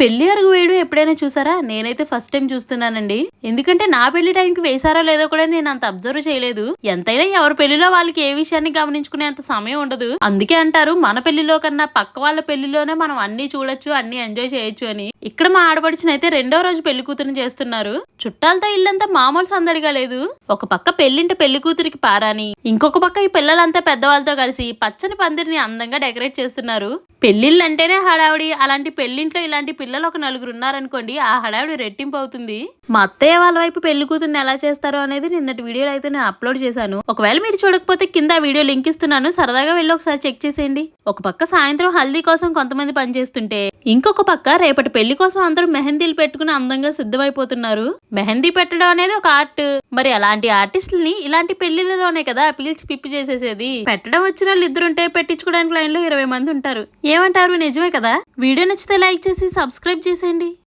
పెళ్ళి అరుగు వేయడం ఎప్పుడైనా చూసారా? నేనైతే ఫస్ట్ టైం చూస్తున్నానండి. ఎందుకంటే నా పెళ్ళి టైంకి వేసారా లేదో కూడా నేను అంత అబ్జర్వ్ చేయలేదు. ఎంతైనా ఎవరి పెళ్ళిలో వాళ్ళకి ఏ విషయాన్ని గమనించుకునే అంత సమయం ఉండదు. అందుకే అంటారు మన పెళ్ళిలో కన్నా పక్క వాళ్ళ పెళ్ళిలోనే మనం అన్ని చూడొచ్చు అన్ని ఎంజాయ్ చేయొచ్చు అని. ఇక్కడ మా ఆడపడిచినైతే రెండో రోజు పెళ్ళి కూతురుని చేస్తున్నారు. చుట్టాలతో ఇల్లంతా మామూలు సందడిగా లేదు. ఒక పక్క పెళ్ళింటి పెళ్ళి కూతురికి పారాని ఇంకొక పక్క ఈ పిల్లలంతా పెద్దవాళ్ళతో కలిసి పచ్చని పందిరిని అందంగా డెకరేట్ చేస్తున్నారు. పెళ్ళిళ్ళు అంటేనే హడావిడి. అలాంటి పెళ్ళింట్లో ఇలాంటి పిల్లలు ఒక నలుగురు ఉన్నారనుకోండి ఆ హడావిడి రెట్టింపు అవుతుంది. మా అత్తయ్య వాళ్ళ వైపు పెళ్ళి కూతుర్ని ఎలా చేస్తారో అనేది నిన్నటి వీడియోలో అయితే నేను అప్లోడ్ చేశాను. ఒకవేళ మీరు చూడకపోతే కింద ఆ వీడియో లింక్ ఇస్తున్నాను. సరదాగా వెళ్ళి ఒకసారి చెక్ చేసేయండి. ఒక పక్క సాయంత్రం హల్దీ కోసం కొంతమంది పనిచేస్తుంటే ఇంకొక పక్క రేపటి పెళ్ళి కోసం అందరూ మెహందీలు పెట్టుకుని అందంగా సిద్ధమైపోతున్నారు. మెహందీ పెట్టడం అనేది ఒక ఆర్ట్. మరి అలాంటి ఆర్టిస్టుల్ని ఇలాంటి పెళ్ళిలలోనే కదా పీల్చి పిప్పి చేసేసేది? పెట్టడం వచ్చిన వాళ్ళు ఇద్దరుంటే పెట్టించుకోవడానికి లైన్లో ఇరవై మంది ఉంటారు. ఏమంటారు? నిజమే కదా? వీడియో నచ్చితే లైక్ చేసి సబ్స్క్రైబ్ చేసేయండి.